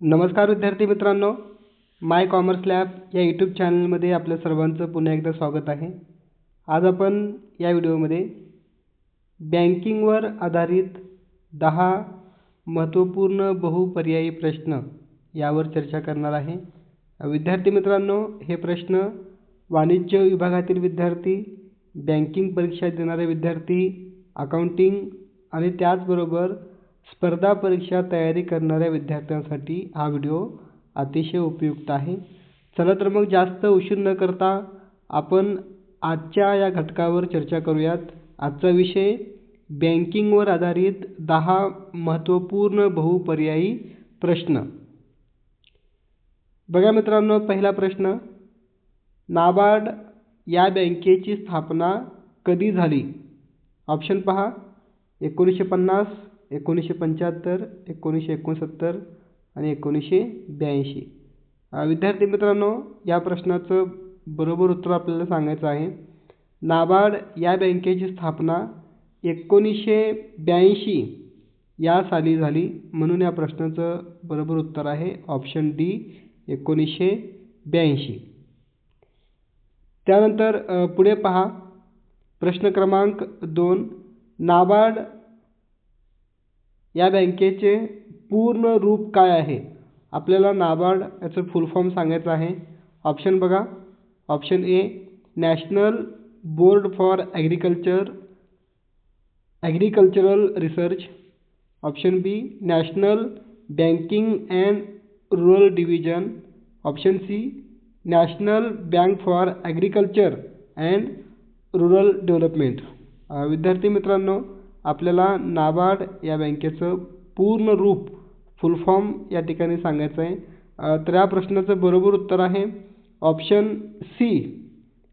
नमस्कार विद्यार्थी मित्रांनो माय कॉमर्स लॅब या यूट्यूब चॅनलमध्ये आपल्या सर्वांचं पुन्हा एकदा स्वागत आहे. आज आपण या व्हिडिओमध्ये बँकिंगवर आधारित दहा महत्त्वपूर्ण बहुपर्यायी प्रश्न यावर चर्चा करणार आहे. विद्यार्थी मित्रांनो हे प्रश्न वाणिज्य विभागातील विद्यार्थी बँकिंग परीक्षा देणारे विद्यार्थी अकाउंटिंग आणि त्याचबरोबर स्पर्धा परीक्षा तयारी करणाऱ्या विद्यार्थ्यांसाठी हा व्हिडिओ अतिशय उपयुक्त आहे. चला तर मग जास्त उशीर न करता आपण आजच्या या घटकावर चर्चा करूयात. आजचा विषय बँकिंगवर आधारित दहा महत्त्वपूर्ण बहुपर्यायी प्रश्न. बघा मित्रांनो पहिला प्रश्न नाबार्ड या बँकेची स्थापना कधी झाली? ऑप्शन पहा. एकोणीसशे पन्नास एकोणीसशे पंच्याहत्तर एकोणीसशे एकोणसत्तर आणि एकोणीसशे ब्याऐंशी. विद्यार्थी मित्रांनो या प्रश्नाचं बरोबर उत्तर आपल्याला सांगायचं आहे. नाबार्ड या बँकेची स्थापना एकोणीसशे ब्याऐंशी या साली झाली. म्हणून या प्रश्नाचं बरोबर उत्तर आहे ऑप्शन डी एकोणीसशे ब्याऐंशी. त्यानंतर पुढे पहा. प्रश्न क्रमांक दोन. नाबार्ड या बँकेचे पूर्ण रूप काय आहे? आपल्याला नाबार्ड याचं फुल फॉर्म सांगायचं आहे. ऑप्शन बघा. Option A national board for agriculture agricultural research. Option B national banking and rural division. Option C national bank for agriculture and rural development. विद्यार्थी मित्रांनो आपल्याला नाबार्ड या बँकेचं पूर्ण रूप फुल फॉर्म या ठिकाणी सांगायचं आहे. तर या प्रश्नाचं बरोबर उत्तर आहे option C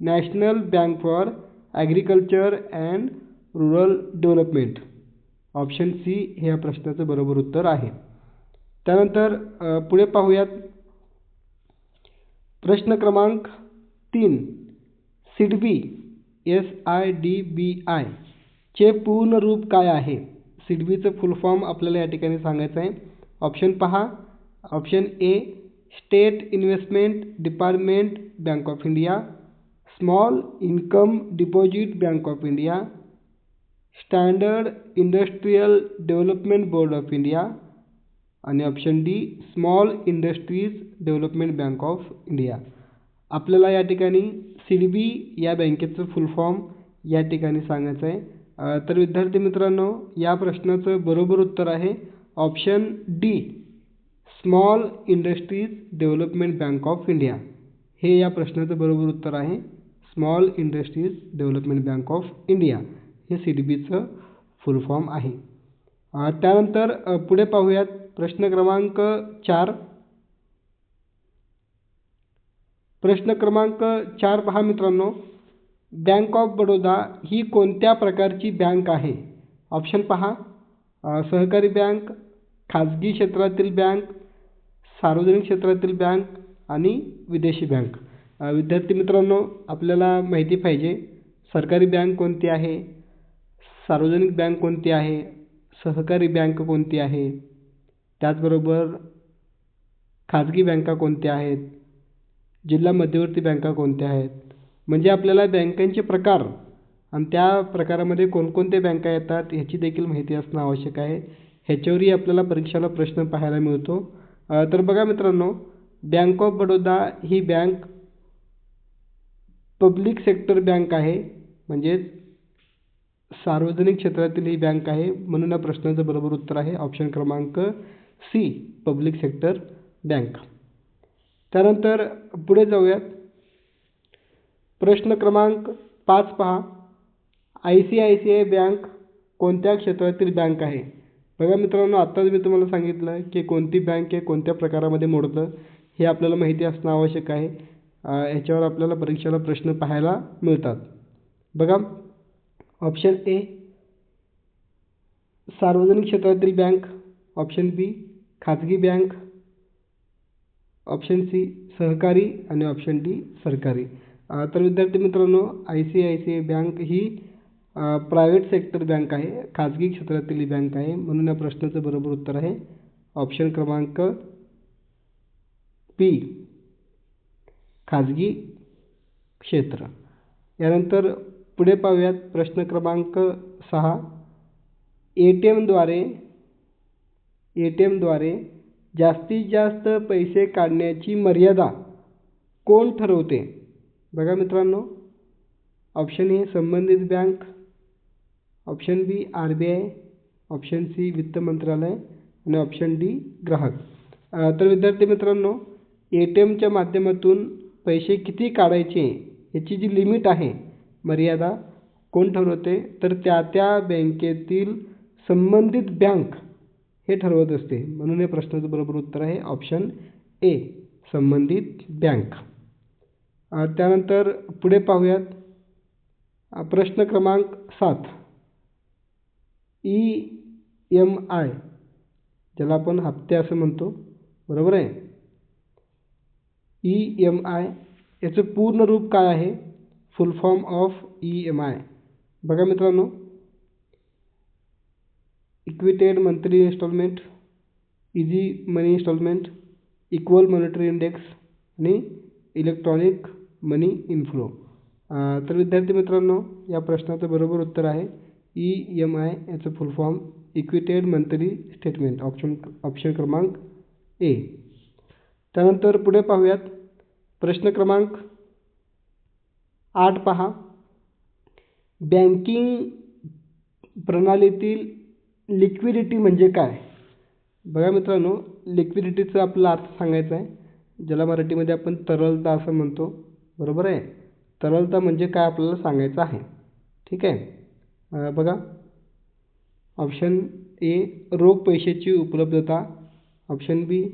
national bank for agriculture and rural development option C हे या प्रश्नाचं बरोबर उत्तर आहे. त्यानंतर पुढे पाहूयात. प्रश्न क्रमांक तीन SIDBI S I D B I चे पूर्ण रूप काय आहे? सिडबीचं फुल फॉर्म आपल्याला या ठिकाणी सांगायचं आहे. ऑप्शन पहा. Option A state investment department bank of India small income deposit bank of India standard industrial development board of India आणि option D small industries development bank of India आपल्याला या ठिकाणी सिडबी या बँकेचं फुल फॉर्म या ठिकाणी सांगायचं आहे. तर विद्यार्थी मित्रांनो या प्रश्नाचं बरोबर उत्तर आहे option D small industries development bank of India. हे या प्रश्नाचं बरोबर उत्तर आहे small industries development bank of India. हे सी डी बीचं फुल फॉर्म आहे. त्यानंतर पुढे पाहूयात प्रश्न क्रमांक चार. प्रश्न क्रमांक चार पहा मित्रांनो. बँक ऑफ बडोदा ही कोणत्या प्रकारची बँक आहे? ऑप्शन पहा. सहकारी बँक खाजगी क्षेत्रातील बँक सार्वजनिक क्षेत्रातील बँक आणि विदेशी बँक. विद्यार्थी मित्रांनो आपल्याला माहिती पाहिजे सरकारी बँक कोणती आहे? सार्वजनिक बँक कोणती आहे? सहकारी बँक कोणती आहे? त्याचबरोबर खाजगी बँका कोणत्या आहेत? जिल्हा मध्यवर्ती बँका कोणत्या आहेत? म्हणजे आपल्याला बँकांचे प्रकार आणि त्या प्रकारामध्ये कोणकोणत्या बँका येतात ह्याची देखील माहिती असणं आवश्यक आहे. ह्याच्यावरही आपल्याला परीक्षेला प्रश्न पाहायला मिळतो. तर बघा मित्रांनो बँक ऑफ बडोदा ही बँक पब्लिक सेक्टर बँक आहे. म्हणजेच सार्वजनिक क्षेत्रातील ही बँक आहे. म्हणून या प्रश्नाचं बरोबर उत्तर आहे. ऑप्शन क्रमांक सी पब्लिक सेक्टर बँक. त्यानंतर पुढे जाऊयात. प्रश्न क्रमांक पाच पहा. I C I C I bank कोणत्या क्षेत्रातील बँक आहे? बघा मित्रांनो आत्ताच मी तुम्हाला सांगितलं की कोणती बँक आहे कोणत्या प्रकारामध्ये मोडतं हे आपल्याला माहिती असणं आवश्यक आहे. याच्यावर आपल्याला परीक्षेला प्रश्न पाहायला मिळतात. बघा ऑप्शन ए सार्वजनिक क्षेत्रातील बँक. ऑप्शन बी खाजगी बँक. ऑप्शन सी सहकारी. आणि ऑप्शन डी सरकारी. तर विद्यार्थी मित्रांनो I C I C I bank he private sector bank आहे. खाजगी क्षेत्रातील बँक आहे. म्हणून या प्रश्नाचं बरोबर उत्तर आहे ऑप्शन क्रमांक पी खाजगी क्षेत्र. यानंतर पुढे पाहूयात प्रश्न क्रमांक सहा. ए टी एमद्वारे ए टी एमद्वारे जास्तीत जास्त पैसे काढण्याची मर्यादा कोण ठरवते? बघा मित्रांनो ऑप्शन ए संबंधित bank option B R B I option C वित्त मंत्रालय आणि ऑप्शन डी ग्राहक. तर विद्यार्थी मित्रांनो ए टी एमच्या माध्यमातून पैसे किती काढायचे याची जी लिमिट आहे मर्यादा कोण ठरवते तर त्या त्या बँकेतील संबंधित बँक हे ठरवत असते. म्हणून या प्रश्नाचं बरोबर उत्तर आहे ऑप्शन ए संबंधित बँक त्यानंतर पुढे पाहूयात. प्रश्न क्रमांक सात. ई एम आय ज्याला आपण हप्ते असं म्हणतो बरोबर आहे? ई एम आय याचं पूर्ण रूप काय आहे? Full form of E M I. बघा मित्रांनो. Equited monthly installment easy money installment equal monetary index आणि इलेक्ट्रॉनिक मनी इनफ्लो तर विद्यार्थी मित्रांनो या प्रश्नाचं बरोबर उत्तर आहे ई एम आय याचं full form equited monthly statement option option क्रमांक ए त्यानंतर पुढे पाहूयात. प्रश्न क्रमांक आठ पहा. बँकिंग प्रणालीतील लिक्विडिटी म्हणजे काय? बघा मित्रांनो लिक्विडिटीचा आपला अर्थ सांगायचा आहे ज्याला मराठीमध्ये आपण तरलता असं म्हणतो. बरोबर आहे? तरलता म्हणजे काय आपल्याला सांगायचं आहे. ठीक आहे? बघा. ऑप्शन ए रोख पैशाची उपलब्धता. ऑप्शन बी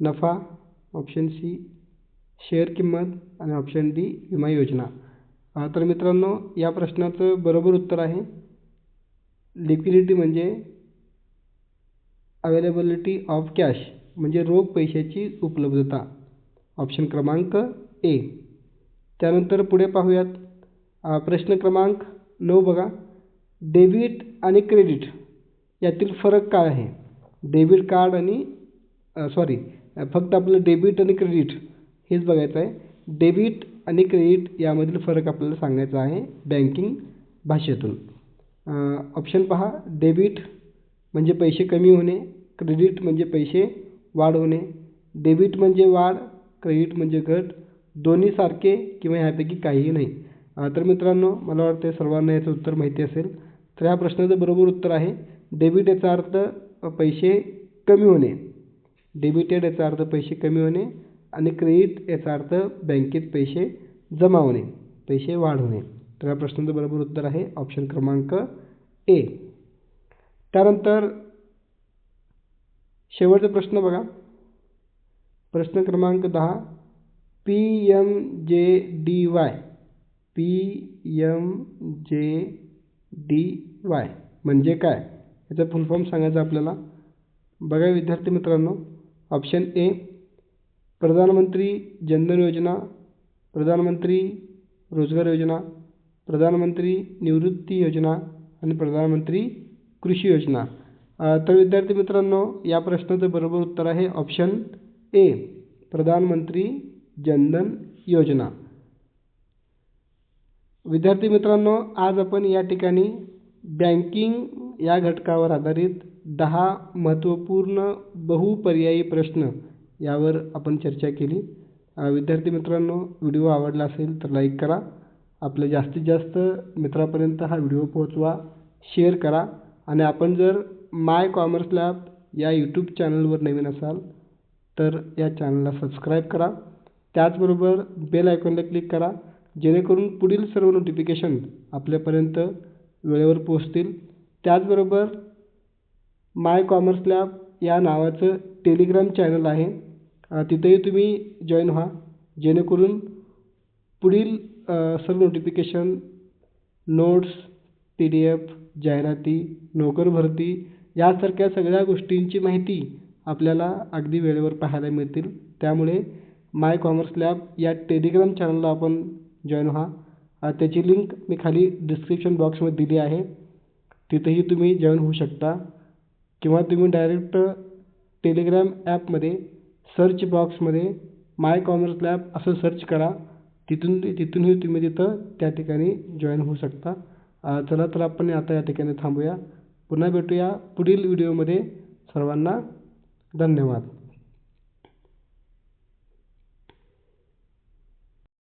नफा. ऑप्शन सी शेअर किंमत. आणि ऑप्शन डी विमा योजना. तर मित्रांनो या प्रश्नाचं बरोबर उत्तर आहे. लिक्विडिटी म्हणजे अवेलेबिलिटी ऑफ कॅश म्हणजे रोख पैशाची उपलब्धता. ऑप्शन क्रमांक ए. त्यानंतर पुढे पाहूयात. प्रश्न क्रमांक नऊ बघा. डेबिट आणि क्रेडिट यातील फरक काय आहे? डेबिट कार्ड आणि सॉरी फक्त आपलं डेबिट आणि क्रेडिट हेच बघायचं आहे. डेबिट आणि क्रेडिट यामधील फरक आपल्याला सांगायचा आहे बँकिंग भाषेतून. ऑप्शन पहा. डेबिट म्हणजे पैसे कमी होणे क्रेडिट म्हणजे पैसे वाढ होणे डेबिट म्हणजे वाढ क्रेडिट म्हणजे घट दोन्ही सारखे किंवा ह्यापैकी काहीही नाही. तर मित्रांनो मला वाटतं सर्वांना याचं उत्तर माहिती असेल. तर ह्या प्रश्नाचं बरोबर उत्तर आहे डेबिट याचा अर्थ पैसे कमी होणे. डेबिटेड याचा अर्थ पैसे कमी होणे आणि क्रेडिट याचा अर्थ बँकेत पैसे जमा होणे पैसे वाढ होणे. तर या प्रश्नाचं बरोबर उत्तर आहे ऑप्शन क्रमांक ए. त्यानंतर शेवटचा प्रश्न बघा. प्रश्न क्रमांक दहा P M J D Y P M J D Y म्हणजे काय? याचा फुल फॉर्म सांगायचा आपल्याला. बघा विद्यार्थी मित्रांनो ऑप्शन ए प्रधानमंत्री जनधन योजना प्रधानमंत्री रोजगार योजना प्रधानमंत्री निवृत्ती योजना आणि प्रधानमंत्री कृषी योजना. तर विद्यार्थी मित्रांनो या प्रश्नाचं बरोबर उत्तर आहे ऑप्शन ए प्रधानमंत्री जनधन योजना. विद्यार्थी मित्रांनो आज आपण या ठिकाणी बँकिंग या घटकावर आधारित दहा महत्त्वपूर्ण बहुपर्यायी प्रश्न यावर आपण चर्चा केली. विद्यार्थी मित्रांनो व्हिडिओ आवडला असेल तर लाईक करा. आपल्या जास्तीत जास्त मित्रापर्यंत हा व्हिडिओ पोहोचवा शेअर करा. आणि आपण जर माय कॉमर्स लॅब या यूट्यूब चॅनलवर नवीन असाल तर या चॅनलला सबस्क्राईब करा. त्याचबरोबर बेल आयकॉनला क्लिक करा जेणेकरून पुढील सर्व नोटिफिकेशन आपल्यापर्यंत वेळेवर पोहोचतील. त्याचबरोबर माय कॉमर्स लॅब या नावाचं टेलिग्राम चॅनल आहे. तिथेही तुम्ही जॉईन व्हा जेणेकरून पुढील सर्व notification notes P D F जाहिराती नोकर भरती यासारख्या सगळ्या गोष्टींची माहिती आपल्याला अगदी वेळेवर पाहायला मिळतील. त्यामुळे माय कॉमर्स लॅब या टेलिग्राम चॅनलला आपण जॉईन व्हा. त्याची लिंक मी खाली डिस्क्रिप्शन बॉक्समध्ये दिली आहे. तिथेही तुम्ही जॉईन होऊ शकता. किंवा तुम्ही डायरेक्ट टेलिग्राम ॲपमध्ये सर्च बॉक्समध्ये माय कॉमर्स लॅब असं सर्च करा. तिथून तिथूनही तुम्ही तिथं त्या ठिकाणी जॉईन होऊ शकता. चला तर आपण आता या ठिकाणी थांबूया. पुन्हा भेटूया पुढील व्हिडिओमध्ये. सर्वांना धन्यवाद.